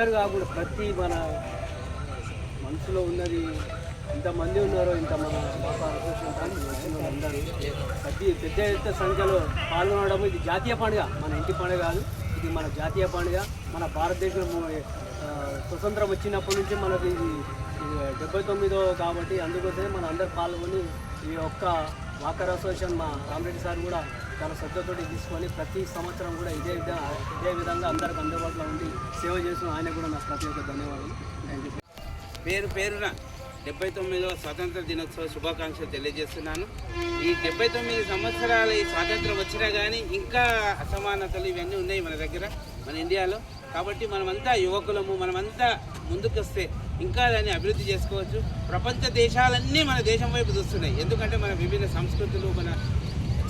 అందరు కాకుండా ప్రతి మన మనసులో ఉన్నది ఇంతమంది ఉన్నారో ఇంత మన వ్యాపార అసోసియేషన్ ప్రతి పెద్ద ఎత్తున సంఖ్యలో పాల్గొనడం ఇది జాతీయ పండుగ. మన ఇంటి పండుగ కాదు ఇది మన జాతీయ పండుగ. మన భారతదేశం స్వతంత్రం వచ్చినప్పటి నుంచి మనకి ఇది ఇది డెబ్బై తొమ్మిదో కాబట్టి అందుకోసమే మన అందరు పాల్గొని ఈ యొక్క వాకర్ అసోసియేషన్ మా రామరెడ్డి సార్ కూడా చాలా శ్రద్ధతోటి తీసుకొని ప్రతి సంవత్సరం కూడా ఇదే విధంగా ఇదే విధంగా అందరికి అందుబాటులో ఉండి సేవ చేసిన ఆయన కూడా నాకు ప్రతి ఒక్క ధన్యవాదాలు థ్యాంక్ యూ పేరు పేరున డెబ్బై తొమ్మిదవ స్వాతంత్ర దినోత్సవ శుభాకాంక్షలు తెలియజేస్తున్నాను. ఈ డెబ్బై తొమ్మిది సంవత్సరాల ఈ స్వాతంత్రం వచ్చినా కానీ ఇంకా అసమానతలు ఇవన్నీ ఉన్నాయి మన దగ్గర మన ఇండియాలో. కాబట్టి మనమంతా యువకులము మనమంతా ముందుకొస్తే ఇంకా దాన్ని అభివృద్ధి చేసుకోవచ్చు. ప్రపంచ దేశాలన్నీ మన దేశం వైపు చూస్తున్నాయి. ఎందుకంటే మన విభిన్న సంస్కృతులు మన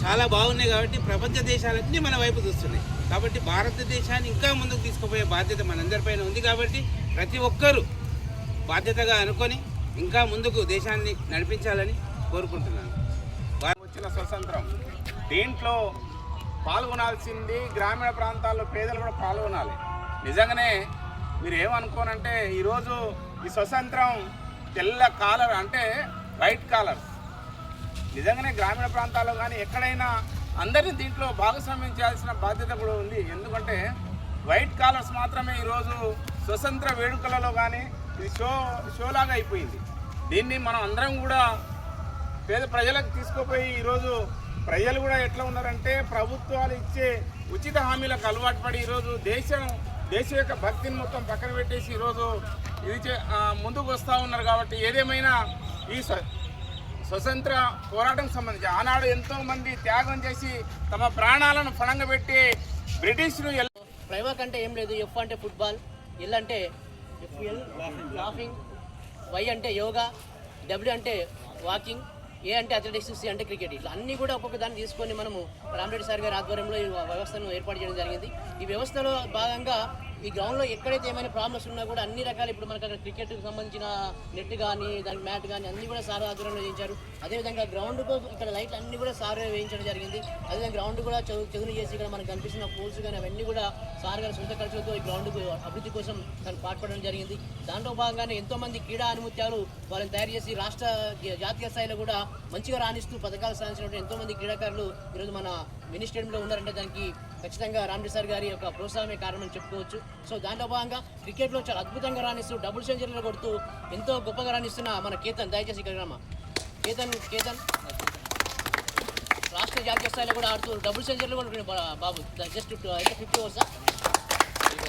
చాలా బాగున్నాయి కాబట్టి ప్రపంచ దేశాలన్నీ మన వైపు చూస్తున్నాయి. కాబట్టి భారతదేశాన్ని ఇంకా ముందుకు తీసుకుపోయే బాధ్యత మనందరిపైన ఉంది కాబట్టి ప్రతి ఒక్కరూ బాధ్యతగా అనుకొని ఇంకా ముందుకు దేశాన్ని నడిపించాలని కోరుకుంటున్నాను. వచ్చిన స్వతంత్రం. దీంట్లో పాల్గొనాల్సింది గ్రామీణ ప్రాంతాల్లో పేదలు కూడా పాల్గొనాలి. నిజంగానే మీరు ఏమనుకోనంటే ఈరోజు ఈ స్వతంత్రం తెల్ల కాలర్ అంటే వైట్ కాలర్. నిజంగానే గ్రామీణ ప్రాంతాల్లో కానీ ఎక్కడైనా అందరినీ దీంట్లో భాగస్వామ్యం చేయాల్సిన బాధ్యత కూడా ఉంది. ఎందుకంటే వైట్ కాలర్స్ మాత్రమే ఈరోజు స్వతంత్ర వేడుకలలో కానీ ఇది షో షోలాగా అయిపోయింది. దీన్ని మనం అందరం కూడా పేద ప్రజలకు తీసుకుపోయి ఈరోజు ప్రజలు కూడా ఎట్లా ఉన్నారంటే ప్రభుత్వాలు ఇచ్చే ఉచిత హామీలకు అలవాటు పడి ఈరోజు దేశం దేశం యొక్క భక్తిని మొత్తం పక్కన పెట్టేసి ఈరోజు ఇది చే- ముందుకు వస్తూ ఉన్నారు కాబట్టి ఏదేమైనా ఈ స్వతంత్ర పోరాటం సంబంధించి ఆనాడు ఎంతో మంది త్యాగం చేసి తమ ప్రాణాలను పణంగా పెట్టి బ్రిటిష్లు ఎల్- ప్రైవాక్ అంటే ఏం లేదు ఎఫ్ అంటే ఫుట్బాల్ ఎల్ అంటే ఎఫ్ఎల్ లాఫింగ్ వై అంటే యోగా డబ్ల్యూ అంటే వాకింగ్ ఏ అంటే అథ్లెటిక్స్ సి అంటే క్రికెట్ ఇట్లా అన్ని కూడా ఒక్కొక్క దాన్ని తీసుకొని మనము రామరెడ్డి సార్ గారి ఆధ్వర్యంలో ఈ వ్యవస్థను ఏర్పాటు చేయడం జరిగింది. ఈ వ్యవస్థలో భాగంగా ఈ గ్రౌండ్లో ఎక్కడైతే ఏమైనా ప్రాబ్లమ్స్ ఉన్నా కూడా అన్ని రకాల ఇప్పుడు మనకు అక్కడ క్రికెట్కి సంబంధించిన నెట్ కానీ దాని మ్యాట్ కానీ అన్ని కూడా సార్ ఆధ్వర్యంలో వేయించారు అదేవిధంగా గ్రౌండ్కు ఇక్కడ లైట్లు అన్ని కూడా సార్ వేయించడం జరిగింది. అదేవిధంగా గ్రౌండ్ కూడా చదువు చదువులు చేసి ఇక్కడ మనకు కనిపిస్తున్న పోల్స్ కానీ అవన్నీ కూడా సార్ గారి సొంత ఖర్చులతో ఈ గ్రౌండ్ అభివృద్ధి కోసం తను పాటుపడడం జరిగింది. దాంట్లో భాగంగానే ఎంతో మంది క్రీడా అనుమత్యాలు వాళ్ళని తయారు చేసి రాష్ట్ర జాతీయ స్థాయిలో కూడా మంచిగా రాణిస్తూ పథకాలు సాధించినటువంటి ఎంతోమంది క్రీడాకారులు ఈరోజు మన మినీ స్టేడియంలో ఉన్నారంటే దానికి ఖచ్చితంగా రామరెడ్డి సార్ గారి యొక్క ప్రోత్సాహమే కారణం చెప్పుకోవచ్చు. సో దాంట్లో భాగంగా క్రికెట్లో చాలా అద్భుతంగా రాణిస్తూ డబుల్ సెంచరీలు కొడుతూ ఎంతో గొప్పగా రాణిస్తున్న మన కేతన్ దయచేసి ఇక్కడ కేతన్ కేతన్. రాష్ట్ర జాతీయ స్థాయిలో కూడా ఆడుతూ డబుల్ సెంచరీలు కూడా బాబు. జస్ట్ అయితే ఫిఫ్టీ ఓవర్సా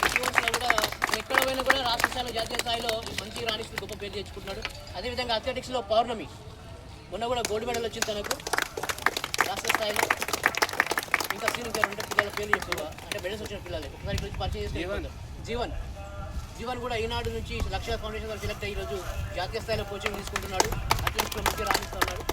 ఫిఫ్టీ ఓవర్స్లో కూడా ఎక్కడ పోయినా కూడా రాష్ట్ర స్థాయిలో జాతీయ స్థాయిలో మంచిగా రాణిస్తూ గొప్ప పేరు తెచ్చుకుంటున్నాడు. అదేవిధంగా అథ్లెటిక్స్లో పౌర్ణమి. మొన్న కూడా గోల్డ్ మెడల్ వచ్చింది తనకు. రాష్ట్ర స్థాయిలో. ఇంకా సీన్ ఇంకా రెండు పిల్లల పేర్లు చెప్పుగా అంటే మెడల్స్ వచ్చిన పిల్లలే. ఒకసారి గురించి పరిచయం చేస్తే జీవన్. జీవన్. కూడా ఈనాడు నుంచి లక్ష ఫౌండేషన్ ద్వారా సెలెక్ట్ అయ్యి ఈరోజు జాతీయ స్థాయిలో కోచింగ్ తీసుకుంటున్నాడు. అథ్లెటిక్స్లో మంచిగా రాణిస్తున్నాడు.